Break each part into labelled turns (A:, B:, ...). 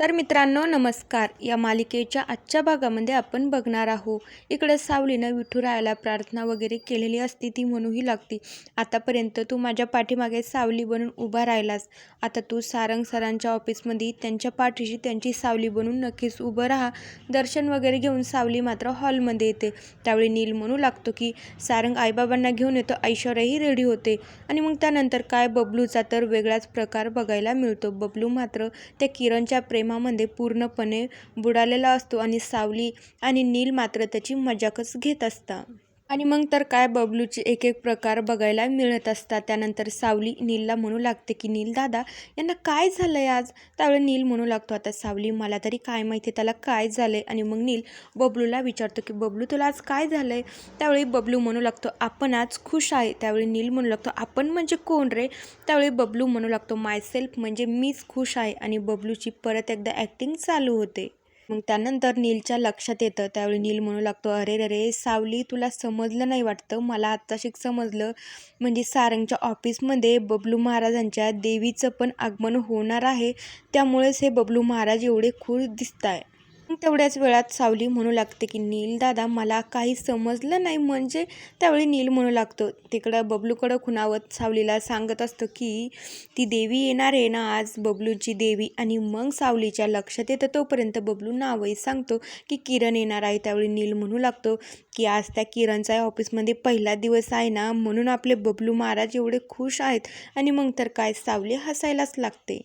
A: तर मित्रांनो नमस्कार. या मालिकेच्या आजच्या भागामध्ये आपण बघणार आहोत. इकडे सावलीनं विठुरायाला प्रार्थना वगैरे केलेली असती ती म्हणूही लागती. आतापर्यंत तू माझ्या पाठीमागे सावली बनून उभा राहिलास. आता तू सारंग सरांच्या ऑफिसमध्ये त्यांच्या पाठीशी त्यांची सावली बनून नक्कीच उभं राहा. दर्शन वगैरे घेऊन सावली मात्र हॉलमध्ये येते. त्यावेळी नील म्हणू लागतो की सारंग आईबाबांना घेऊन येतो ऐश्वर्याही रेडी होते. आणि मग त्यानंतर काय बबलूचा तर वेगळाच प्रकार बघायला मिळतो. बबलू मात्र त्या किरणच्या प्रेम प्रेमामध्ये पूर्णपणे बुडालेला असतो आणि सावली आणि नील मात्र त्याची मजाकच घेत असतात. आणि मग तर काय बबलूचे एक एक प्रकार बघायला मिळत असतात. त्यानंतर सावली नीलला म्हणू लागते की नील दादा यांना काय झालं आहे आज? त्यावेळी नील म्हणू लागतो आता सावली मला तरी काय माहिती त्याला काय झालं आहे आणि मग नील बबलूला विचारतो की बबलू तुला आज काय झालं आहे त्यावेळी बबलू म्हणू लागतो आपण आज खुश आहे. त्यावेळी नील म्हणू लागतो आपण म्हणजे कोण रे? त्यावेळी बबलू म्हणू लागतो मायसेल्फ म्हणजे मीच खुश आहे. आणि बबलूची परत एकदा ॲक्टिंग चालू होते. मग त्यानंतर नीलच्या लक्षात येतं. त्यावेळी नील म्हणू लागतो अरे रे रे सावली तुला समजलं नाही वाटतं? मला आत्ताशिक समजलं. म्हणजे सारंगच्या ऑफिसमध्ये बबलू महाराजांच्या देवीचं पण आगमन होणार आहे. त्यामुळेच हे बबलू महाराज एवढे खुश दिसत आहे तेवढ्याच वेळात सावली म्हणू लागते की नील दादा मला काही समजलं नाही. म्हणजे त्यावेळी नील म्हणू लागतो. तिकडं बबलूकडं खुणावत सावलीला सांगत असतं की ती देवी येणार आहे ना आज बबलूची देवी. आणि मग सावलीच्या लक्षात येतं तोपर्यंत बबलू नावही सांगतो की किरण येणार आहे. त्यावेळी नील म्हणू लागतो की आज त्या किरणचा या ऑफिसमध्ये पहिला दिवस आहे ना म्हणून आपले बबलू महाराज एवढे खुश आहेत. आणि मग तर काय सावली हसायलाच लागते.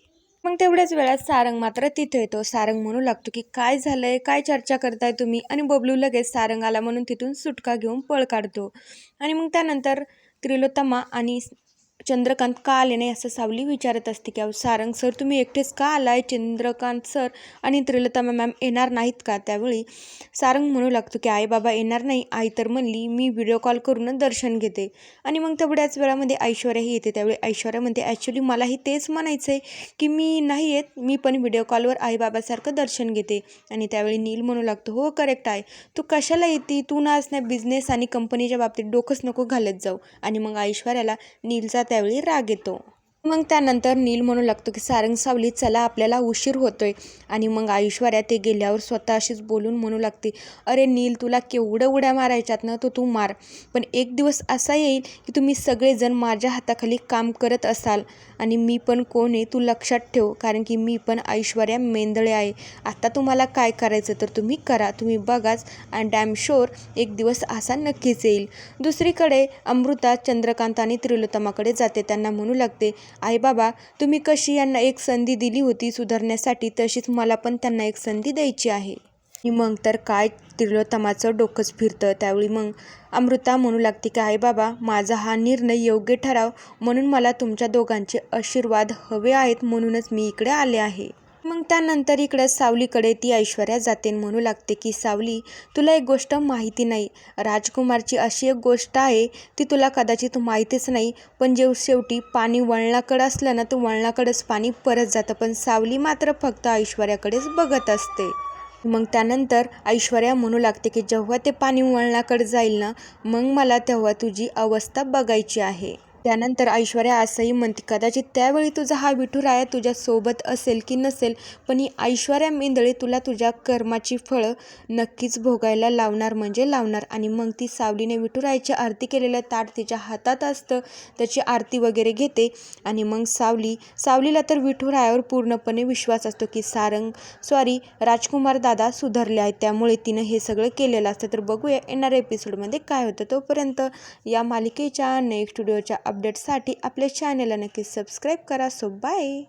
A: मग तेवढ्याच वेळात सारंग मात्र तिथे येतो. सारंग म्हणू लागतो की काय झालंय? काय चर्चा करताय तुम्ही? आणि बबलू लगेच सारंग आला म्हणून तिथून सुटका घेऊन पळ काढतो. आणि मग त्यानंतर त्रिलोत्तमा आणि चंद्रकांत का आले नाही असं सावली विचारत असते की अहो सारंग सर तुम्ही एकटेच का आलाय? चंद्रकांत सर आणि त्रिलता मॅम येणार नाहीत का? त्यावेळी सारंग म्हणू लागतो की आई बाबा येणार नाही. आई तर म्हणली मी व्हिडिओ कॉल करूनच दर्शन घेते. आणि मग तेवढ्याच वेळामध्ये ऐश्वर्याही येते. त्यावेळी ऐश्वर्या म्हणते ॲक्च्युली मलाही तेच म्हणायचं आहे की मी नाही येत. मी पण व्हिडिओ कॉलवर आईबाबासारखं दर्शन घेते. आणि त्यावेळी नील म्हणू लागतो हो करेक्ट आहे. तू कशाला येते? तू ना असण्या बिझनेस आणि कंपनीच्या बाबतीत डोकंच नको घालत जाऊ. आणि मग ऐश्वर्याला नीलचा त्यावेळी राग येतो. मग त्यानंतर नील म्हणू लागतो की सारंग सावली चला आपल्याला उशीर होतोय. आणि मग ऐश्वर्या ते गेल्यावर स्वतः अशीच बोलून म्हणू लागते अरे नील तुला केवढं उड्या मारायच्यात ना तो तू मार. पण एक दिवस असा येईल की तुम्ही सगळेजण माझ्या हाताखाली काम करत असाल. आणि मी पण कोण आहे तू लक्षात ठेव कारण की मी पण ऐश्वर्या मेंदळे आहे. आता तुम्हाला काय करायचं तर तुम्ही करा. तुम्ही बघाच आणि डॅम शोर एक दिवस असा नक्कीच येईल. दुसरीकडे अमृता चंद्रकांत आणि त्रिलोतमाकडे जाते. त्यांना म्हणू लागते आई बाबा तुम्ही कशी यांना एक संधी दिली होती सुधारण्यासाठी तशीच मला पण त्यांना एक संधी द्यायची आहे. मग तर काय त्रिलोत्तमाचं डोकंच फिरतं. त्यावेळी मग अमृता म्हणू लागते की आई बाबा माझा हा निर्णय योग्य ठराव म्हणून मला तुमच्या दोघांचे आशीर्वाद हवे आहेत म्हणूनच मी इकडे आले आहे. मग त्यानंतर इकडं सावलीकडे ती ऐश्वर्या जाते म्हणू लागते की सावली तुला एक गोष्ट माहिती नाही. राजकुमारची अशी एक गोष्ट आहे ती तुला कदाचित माहितीच नाही. पण जेव शेवटी पाणी वळणाकडं असलं ना तर वळणाकडंच पाणी परत जातं. पण सावली मात्र फक्त ऐश्वर्याकडेच बघत असते. मग त्यानंतर ऐश्वर्या म्हणू लागते की जेव्हा ते पाणी वळणाकडे जाईल ना मग मला तेव्हा तुझी अवस्था बघायची आहे. त्यानंतर ऐश्वर्या असंही म्हणते कदाचित त्यावेळी तुझा हा विठुराया तुझ्यासोबत असेल की नसेल पण ही ऐश्वर्या मेंदळे तुला तुझ्या कर्माची फळं नक्कीच भोगायला लावणार म्हणजे लावणार. आणि मग ती सावलीने विठुरायाची आरती केलेलं ताट तिच्या हातात असतं त्याची आरती वगैरे घेते. आणि मग सावली सावलीला तर विठुरायावर पूर्णपणे विश्वास असतो की सारंग सॉरी राजकुमार दादा सुधारले आहेत त्यामुळे तिनं हे सगळं केलेलं असतं. तर बघूया येणाऱ्या एपिसोडमध्ये काय होतं तोपर्यंत या मालिकेच्या नेक्स्ट व्हिडिओच्या अपडेटसाठी आपल्या चॅनलला नक्की सबस्क्राईब करा. So bye